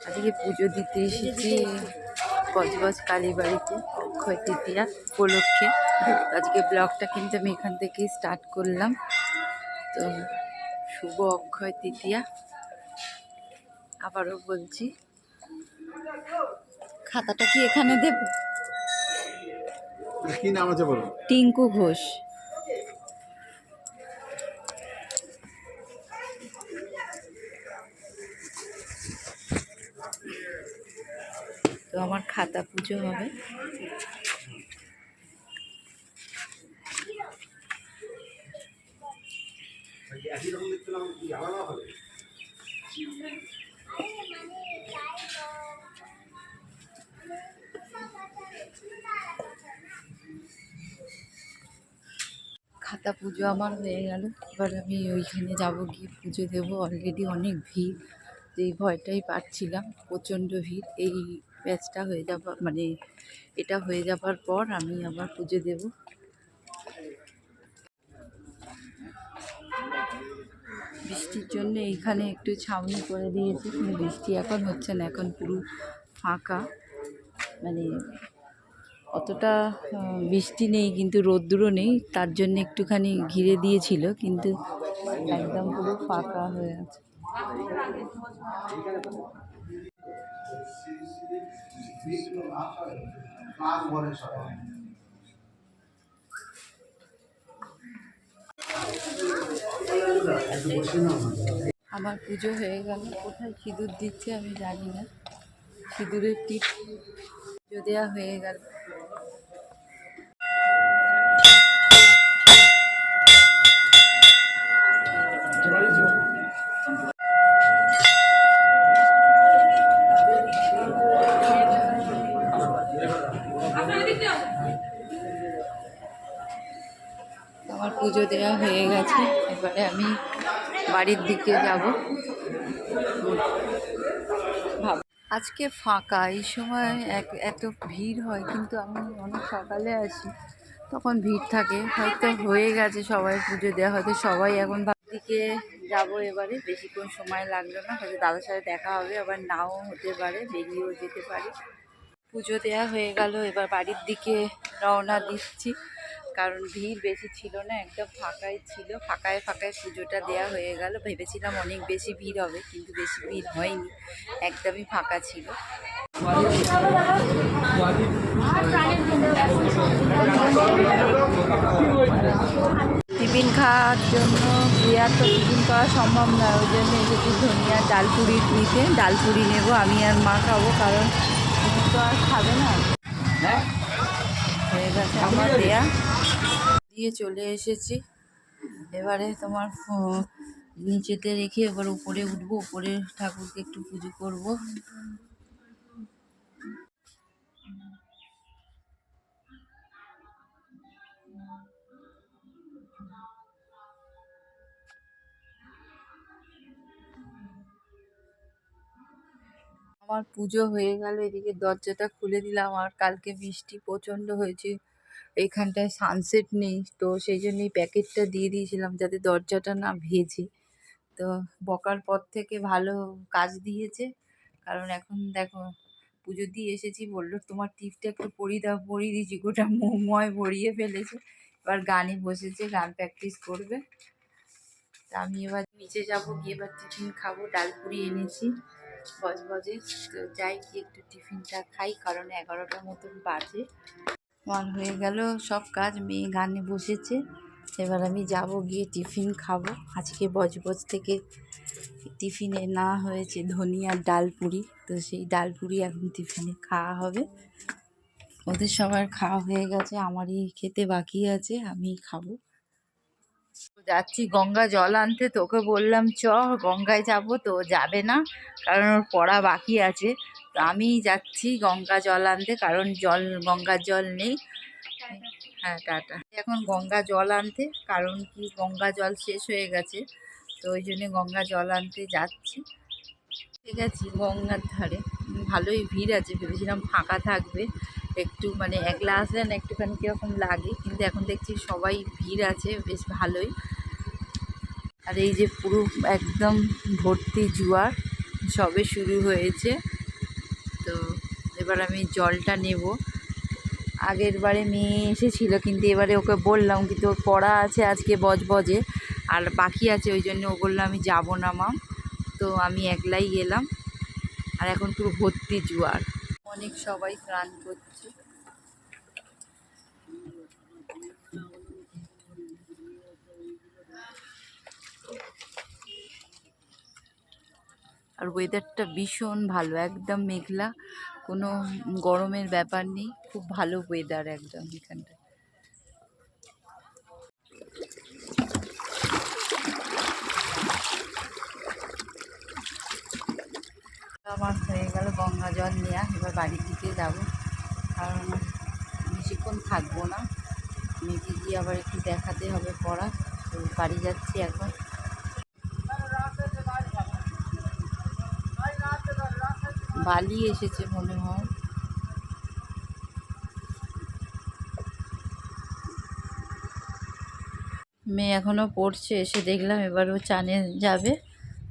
আজকে পুজো দিতে এসেছি বজবজ কালীবাড়িতে অক্ষয় তৃতীয়া উপলক্ষে। আজকে ব্লগটা কিন্তু আমি এখান থেকেই স্টার্ট করলাম। তো শুভ অক্ষয় তৃতীয়া আবারও বলছি খাতাটা কি এখানে দেব? কি নাম আছে বলো টিঙ্কু ঘোষ। আমার খাতা পুজো হবে। খাতা পুজো আমার হয়ে গেল। এবার আমি ওইখানে যাব গিয়ে পুজো দেবো। অলরেডি অনেক ভিড় এই ভয়টাই পাচ্ছিলাম। প্রচণ্ড ভিড়। এই ব্যাচটা হয়ে যাবার মানে এটা হয়ে যাবার পর আমি আবার পুজো দেব। বৃষ্টির জন্য এইখানে একটু ছাউনি করে দিয়েছি, কিন্তু বৃষ্টি এখন হচ্ছে না, এখন পুরো ফাঁকা। মানে অতটা বৃষ্টি নেই, কিন্তু রোদ্দুরও নেই, তার জন্য একটুখানি ঘিরে দিয়েছিল, কিন্তু একদম পুরো ফাঁকা হয়ে আছে। আমার পুজো হয়ে গেল। কোথায় সিঁদুর দিচ্ছে আমি জানি না। সিঁদুরের টিপ পুজো দেওয়া হয়ে গেল। পুজো দেওয়া হয়ে গেছে। এবারে আমি বাড়ির দিকে যাব। আজকে ফাঁকা, এই সময় এক, এত ভিড় হয়, কিন্তু আমি অনেক সকালে আসি তখন ভিড় থাকে, হয়তো হয়ে গেছে সবাই পুজো দেওয়া, হয়তো সবাই এখন বাড়ির দিকে যাব এবারে। বেশিক্ষণ সময় লাগল না, হয়তো দাদার সাথে দেখা হবে, আবার নাও হতে পারে, বেরিয়েও যেতে পারি। পুজো দেওয়া হয়ে গেল, এবার বাড়ির দিকে রওনা দিচ্ছি। কারণ ভিড় বেশি ছিল না, একদম ফাঁকাই ছিল। ফাঁকায় ফাঁকায় পুজোটা দেওয়া হয়ে গেল। ভেবেছিলাম অনেক বেশি ভিড় হবে, কিন্তু বেশি ভিড় হয়নি। একদমই ফাঁকা ছিল। টিফিন খাওয়ার জন্য তো টিফিন করা সম্ভব নয় ওই জন্য এসেছি ধনিয়া, ডালপুরি নিতে। ডালপুরি নেব, আমি আর মা খাব, কারণ তো আর খাবে না। গেছে আমার দেয়া। দিয়ে চলে এসেছি। এবারে তোমার নিচেতে রেখে এবার উপরে উঠবো। উপরে ঠাকুরকে একটু পুজো করব। আমার পুজো হয়ে গেল, এদিকে দরজাটা খুলে দিলাম আর কালকে বৃষ্টি প্রচণ্ড হয়েছে। এখানটায় সানসেট নেই, তো সেই জন্য এই প্যাকেটটা দিয়ে দিয়েছিলাম যাতে দরজাটা না ভেজে। তো বকার পর থেকে ভালো কাজ দিয়েছে, কারণ এখন দেখো পুজো দিয়ে এসেছি, বলল তোমার টিপটা একটু পরিয়ে দাও, পরিয়ে দিয়েছি, গোটা মোময় ভরিয়ে ফেলেছে। এবার গানে বসেছে, গান প্র্যাকটিস করবে। তা আমি এবার নিচে যাব, গিয়ে এবার টিফিন খাব ডালপুরি এনেছি। বজবজে যাই গিয়ে একটু টিফিনটা খাই, কারণ এগারোটার মতন বাজে। আমার হয়ে গেল, সব কাজ, মেয়ে গানে বসেছে। এবার আমি যাব গিয়ে টিফিন খাব। আজকে বজবজ থেকে টিফিনে না হয়েছে ধনিয়ার ডাল পুরি, তো সেই ডাল পুরি এখন টিফিনে খাওয়া হবে। ওদের সবার খাওয়া হয়ে গেছে, আমারই খেতে বাকি আছে আমি খাব। যাচ্ছি, গঙ্গা জল আনতে। তোকে বললাম, চ, গঙ্গায় যাব তো, যাবে না, কারণ ওর পড়া বাকি আছে। তো আমিই যাচ্ছি গঙ্গা জল আনতে, কারণ জল, গঙ্গার জল নেই। হ্যাঁ টাটা। এখন গঙ্গা জল আনতে, কারণ কি, গঙ্গা জল শেষ হয়ে গেছে, তো ওই জন্য গঙ্গা জল আনতে যাচ্ছি। ঠিক আছে, গঙ্গার ধারে। ভালোই ভিড় আছে, ভেবেছিলাম ফাঁকা থাকবে। একটু মানে একলা আসলে না একটুখানি কীরকম লাগে। কিন্তু এখন দেখছি সবাই ভিড় আছে, বেশ ভালোই। আর এই যে পুরো একদম ভর্তি জুয়ার সবে শুরু হয়েছে। তো এবার আমি জলটা নেব। আগের বারে মেয়ে এসেছিল, কিন্তু এবারে ওকে বললাম কিন্তু ওর পড়া আছে আজকে বজবজে, আর বাকি আছে ওই জন্য ও বলল আমি যাব না, মাম। তো আমি একলাই গেলাম। আর এখন পুরো ভর্তি জোয়ার। অনেক সবাই স্নান করছে। আর ওয়েদারটা ভীষণ ভালো, একদম মেঘলা, কোনো গরমের ব্যাপার নেই, খুব ভালো ওয়েদার একদম এখানটা আমার হয়ে গেল গঙ্গা জল নেওয়া এবার বাড়ির দিকে যাব। কারণ বেশিক্ষণ থাকব না। মেয়েকে গিয়ে আবার একটু দেখাতে হবে পড়া। তো বাড়ি যাচ্ছি এখন। বালি এসেছে মনে হয়। মেয়ে এখনও পড়ছে, এসে দেখলাম এবার ও চানে যাবে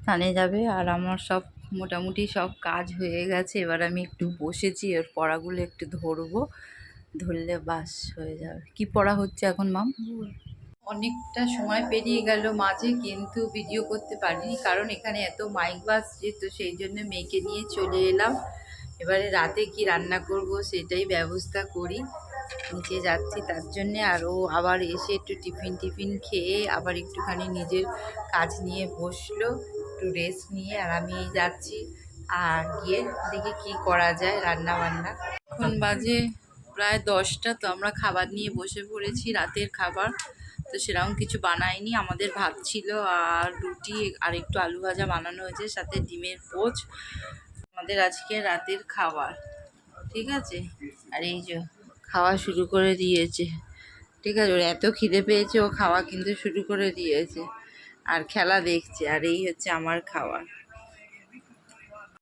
চানে যাবে আর আমার সব মোটামুটি সব কাজ হয়ে গেছে। এবার আমি একটু বসেছি ওর পড়াগুলো একটু ধরবো। ধরলে বাস হয়ে যাবে। কি পড়া হচ্ছে এখন, মাম? অনেকটা সময় পেরিয়ে গেল মাঝে, কিন্তু ভিডিও করতে পারিনি। কারণ এখানে এত মাইক বাজছে, তো সেই জন্য মেয়েকে নিয়ে চলে এলাম। এবারে রাতে কি রান্না করব সেটাই ব্যবস্থা করি। নিচে যাচ্ছি, তার জন্যে আর ও আবার এসে একটু টিফিন টিফিন খেয়ে আবার একটুখানি নিজের কাজ নিয়ে বসল। একটু রেস্ট নিয়ে আর আমি যাচ্ছি। আর গিয়ে দেখি কি করা যায় রান্না বান্না এখন বাজে প্রায় দশটা, তো আমরা খাবার নিয়ে বসে পড়েছি রাতের খাবার। তো সেরকম কিছু বানাইনি, আমাদের ভাত ছিল আর রুটি আর একটু আলু ভাজা বানানো হয়েছে, সাথে ডিমের পোচ। আমাদের আজকে রাতের খাবার, ঠিক আছে? আর এই যে খাওয়া শুরু করে দিয়েছে, ঠিক আছে? ওর এত খিদে পেয়েছে, ও খাওয়া কিন্তু শুরু করে দিয়েছে। আর খেলা দেখছে আর এই হচ্ছে আমার খাবার